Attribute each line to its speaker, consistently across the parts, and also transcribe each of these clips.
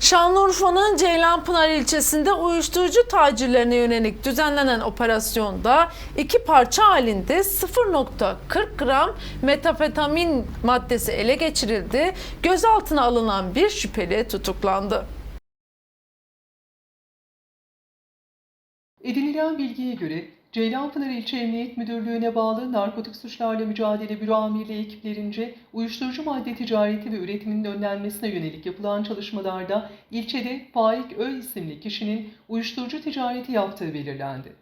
Speaker 1: Şanlıurfa'nın Ceylanpınar ilçesinde uyuşturucu tacirlerine yönelik düzenlenen operasyonda iki parça halinde 0.40 gram metafetamin maddesi ele geçirildi. Gözaltına alınan bir şüpheli tutuklandı.
Speaker 2: Edinilen bilgiye göre Ceylanpınar İlçe Emniyet Müdürlüğü'ne bağlı Narkotik Suçlarla Mücadele Büro Amirliği ekiplerince uyuşturucu madde ticareti ve üretiminin önlenmesine yönelik yapılan çalışmalarda ilçede Faik Öl isimli kişinin uyuşturucu ticareti yaptığı belirlendi.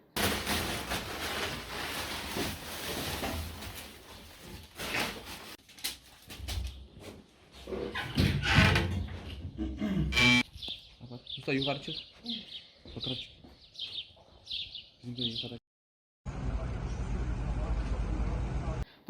Speaker 3: Yukarı çık. Fotoğraf çık. Bizim de yukarı.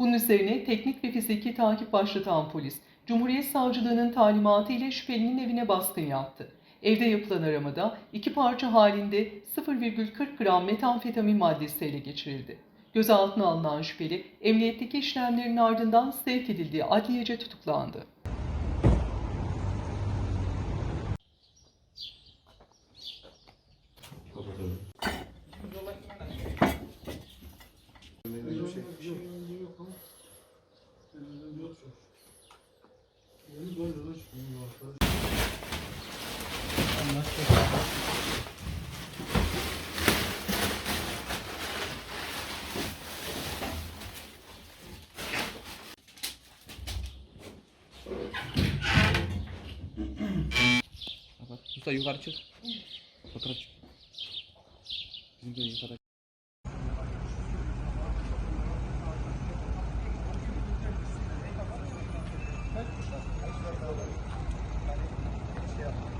Speaker 2: Bunun üzerine teknik ve fiziki takip başlatan polis, Cumhuriyet Savcılığı'nın talimatı ile şüphelinin evine baskın yaptı. Evde yapılan aramada iki parça halinde 0,40 gram metamfetamin maddesi ele geçirildi. Gözaltına alınan şüpheli, emniyetteki işlemlerin ardından sevk edildiği adliyece tutuklandı.
Speaker 3: Bak Musa yukarı çık. Fatura çık. Bizim de yukarı Thank you.